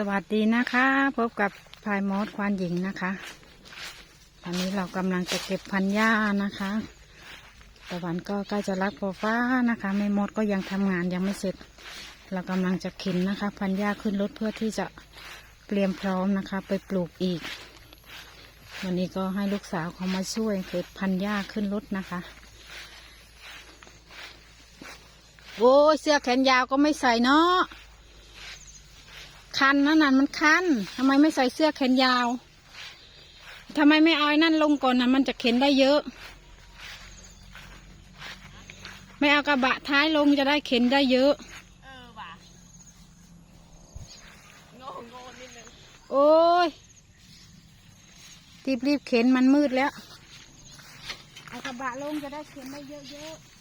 สวัสดีนะคะ พบกับพายมอสควานหญิงนะคะตอนนี้เรากำลังจะเก็บพันหญ้านะคะตะวันก็ใกล้จะรับพอฟ้านะคะแม่มดก็ยังทำงานยังไม่เสร็จ เรากำลังจะข็นนะคะ พันหญ้าขึ้นรถเพื่อที่จะเตรียมพร้อมนะคะ ไปปลูกอีก วันนี้ก็ให้ลูกสาวเขามาช่วยเก็บพันหญ้าขึ้นรถนะคะโอ้ยเสื้อแขนยาวก็ไม่ใส่เนาะ คันนั่นน่ะมันคันทำไมไม่ใส่เสื้อแขนยาวทำไมไม่เอาไอ้นั่นลงก่อนนะมันจะเข็นได้เยอะ ไม่เอากระบะท้ายลงจะได้เข็นได้เยอะ เออว่ะโง่โง่นิดนึงโอ้ยรีบรีบเข็นมันมืดแล้ว เอากระบะลงจะได้เข็นได้เยอะๆ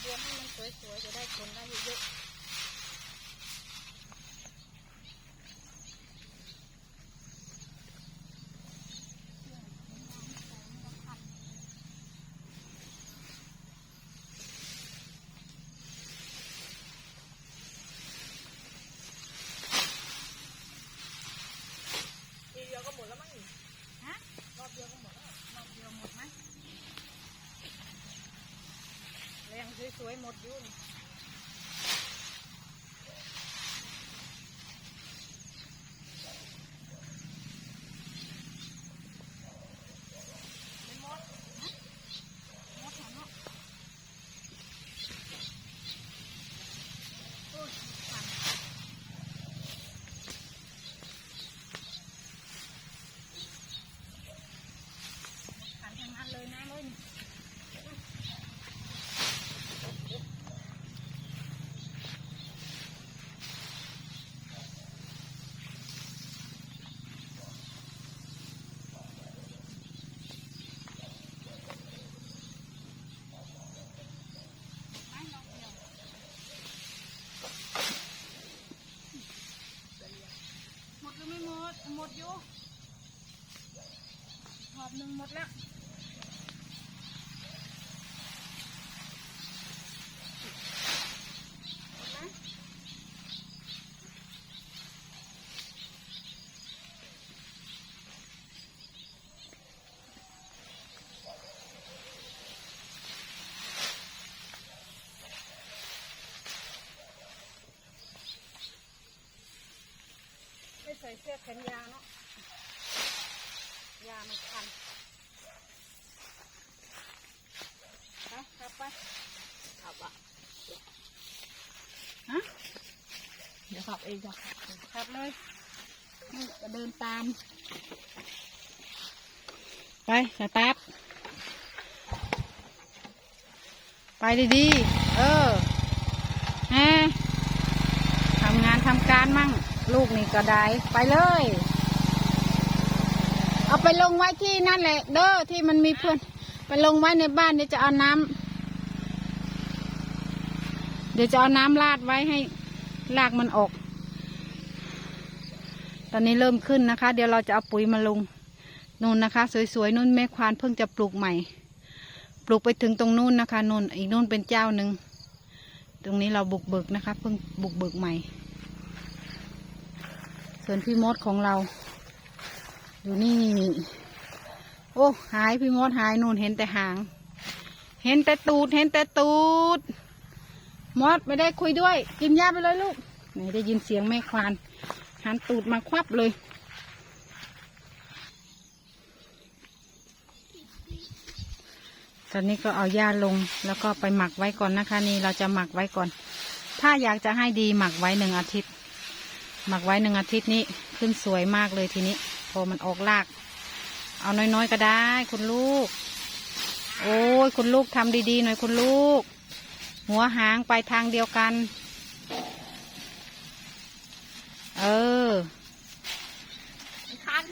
เรียนให้มันสวยๆจะได้เข็นได้เยอะๆ ทีเดียวก็หมดแล้วมั้งนี่ ฮะรอบเดียวก็หมดแล้วรอบเดียวหมดไหมแรง สวยๆหมดอยุ่น ไม่หมด หมดแล้วเนาะโอ้ยปั่นขันทั้งนั้นเลยนะเลยนี่ หมดหรือไม่หมด หมด อยู่หอบหนึ่งหมดแล้ว หมดไหมไม่ใส่ เสื้อแขนยาวเนาะ ยามันคันไปกลับไปขับอะฮะ เดี๋ยวขับเองจ้ะขับเลยจะเดินตาม ไปสตาร์ทไปดีๆ เออแฮทำงานทำการมั่ง ลูกนี่ก็ได้ไปเลย เอาไปลงไว้ที่นั่นแหละ เด้อที่มันมีเพื่อนไปลงไว้ในบ้านเดี๋ยวจะเอาน้ำเดี๋ยวจะเอาน้ำราดไว้ให้รากมันออก ตอนนี้เริ่มขึ้นนะคะ เดี๋ยวเราจะเอาปุ๋ยมาลงนู่นนะคะ สวยๆนู่นแม่ควานเพิ่งจะปลูกใหม่ ปลูกไปถึงตรงนู่นนะคะนู่นอีกนู่นเป็นเจ้าหนึ่งตรงนี้เราบุกเบิกนะคะ เพิ่งบุกเบิกใหม่ วนพี่มดของเรา อยู่นี่ โอ้หายพี่มดหายนู่นเห็นแต่หาง เห็นแต่ตูดเห็นแต่ตูด มดไม่ได้คุยด้วย กินหญ้าไปเลยลูกไหนได้ยินเสียงแม่ควานหันตูดมาควับเลยตอนนี้ก็เอาหญ้าลงแล้วก็ไปหมักไว้ก่อนนะคะ นี่เราจะหมักไว้ก่อน ถ้าอยากจะให้ดีหมักไว้หนึ่งอาทิตย์ หมักไว้หนึ่งอาทิตย์นี้ขึ้นสวยมากเลยทีนี้ พอมันออกราก เอาน้อยๆก็ได้ คุณลูก โอ้ยคุณลูกทำดีๆหน่อยคุณลูก หัวหางไปทางเดียวกัน เออคัน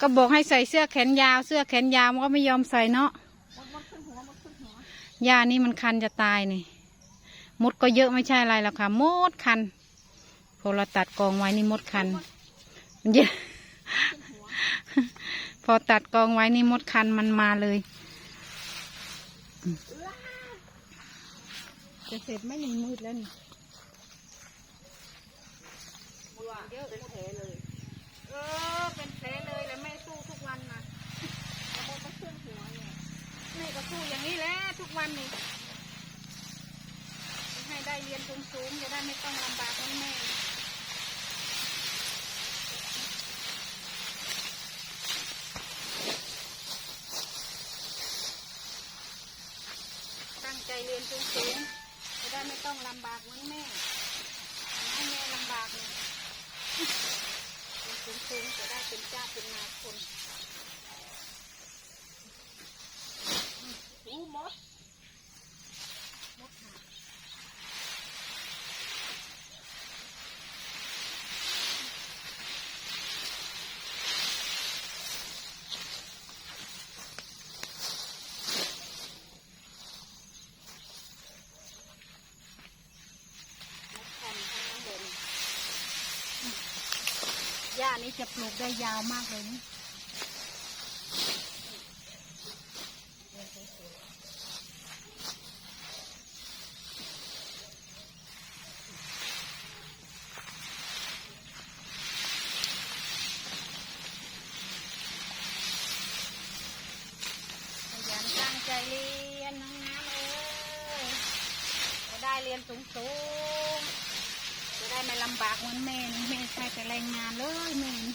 ก็บอกให้ใส่เสื้อแขนยาว เสื้อแขนยาวมันก็ไม่ยอมใส่เนาะยานี่มันคันจะตายนี่มดก็เยอะไม่ใช่อะไรหรอกค่ะมดคัน พอเราตัดกองไว้นี่มดคันมันเยอะพอตัดกองไว้นี่มดคันมันมาเลย จะเสร็จไหม่หนึ่งมืดแล้วนี่ว่าเยอะเป็นแผลเลย เออ เป็นแผลเลยแล้วแม่สู้ทุกวันนะแล้วมดมันขึ้นหัวเนี่ยแม่ก็สู้อย่างนี้แหละทุกวันนี่ให้ได้เรียนสูงๆจะได้ไม่ต้องลำบากเหมือนแม่ ตั้งใจ เรียนสูงๆจะได้ไม่ต้องลำบากเหมือนแม่ให้แม่ลำบากเลยเรียนสูงๆจะได้เป็นเจ้าเป็นนายคนอู้มด นี้จะปลูกได้ยาวมากเลยนี่ขยันตั้งใจเรียนน้องน้ำเอ้ยจะได้เรียนสูงสูง ลำบากเหมือนแม่นี่แม่ใช้แต่แรงงานเลยแม่นี่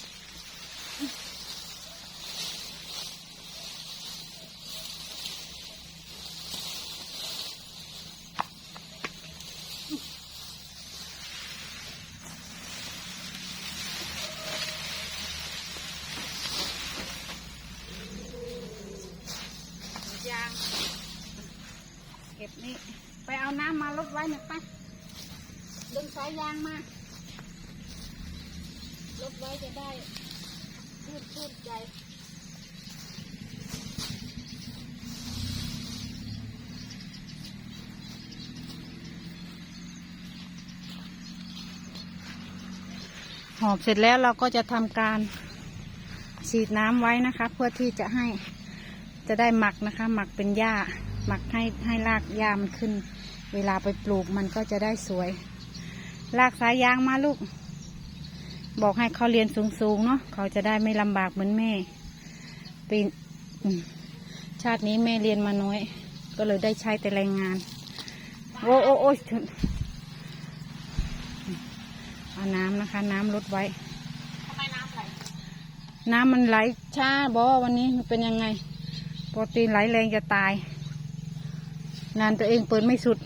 ยางเก็บนี่ ไปเอาน้ำมาลดไว้หน่อยไปดึงสายยางมาลด ไว้จะได้พูดพูดใจหอบเสร็จแล้วเราก็จะทำการฉีดน้ำไว้นะคะ เพื่อที่จะให้จะได้หมักนะคะ หมักเป็นหญ้าหมักให้ให้รากหญ้ามันขึ้น เวลาไปปลูกมันก็จะได้สวยลากสายยางมาลูก บอกให้เขาเรียนสูงๆเนาะเขาจะได้ไม่ลำบากเหมือนแม่ปีชาตินี้แม่เรียนมาน้อย ก็เลยได้ใช้แต่แรงงาน โอ้โอ้โอ้ถึงเอาน้ำนะคะ น้ำลดไว้ทำไมน้ำไหลน้ำมันไหลช้าบอวันนี้มันเป็นยังไงโปกติไหลแรงจะตาย งานตัวเองเปิดไม่สุด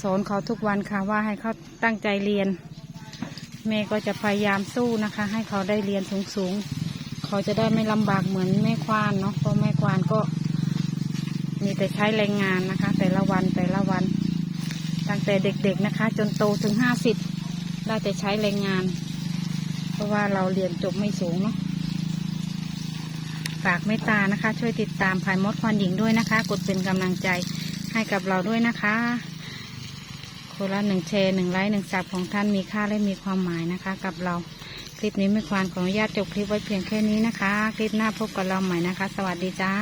สอนเขาทุกวันค่ะว่าให้เขาตั้งใจเรียน แม่ก็จะพยายามสู้นะคะ ให้เขาได้เรียนสูงๆเขาจะได้ไม่ลำบากเหมือนแม่ควานเนาะเพราะแม่ควานก็ มีแต่ใช้แรงงานนะคะ แต่ละวันแต่ละวัน ตั้งแต่เด็กๆนะคะ จนโตถึงห้าสิบได้แต่ใช้แรงงาน เพราะว่าเราเรียนจบไม่สูงเนาะฝากเมตตานะคะ ช่วยติดตามภายมดควันหญิงด้วยนะคะ กดเป็นกำลังใจให้กับเราด้วยนะคะ คนละหนึ่งแชร์หนึ่งไลค์หนึ่งสับของท่านมีค่าและมีความหมายนะคะ กับเราคลิปนี้ไม่ควรขออนุญาตจบคลิปไว้เพียงแค่นี้นะคะ คลิปหน้าพบกับเราใหม่นะคะ สวัสดีจ้า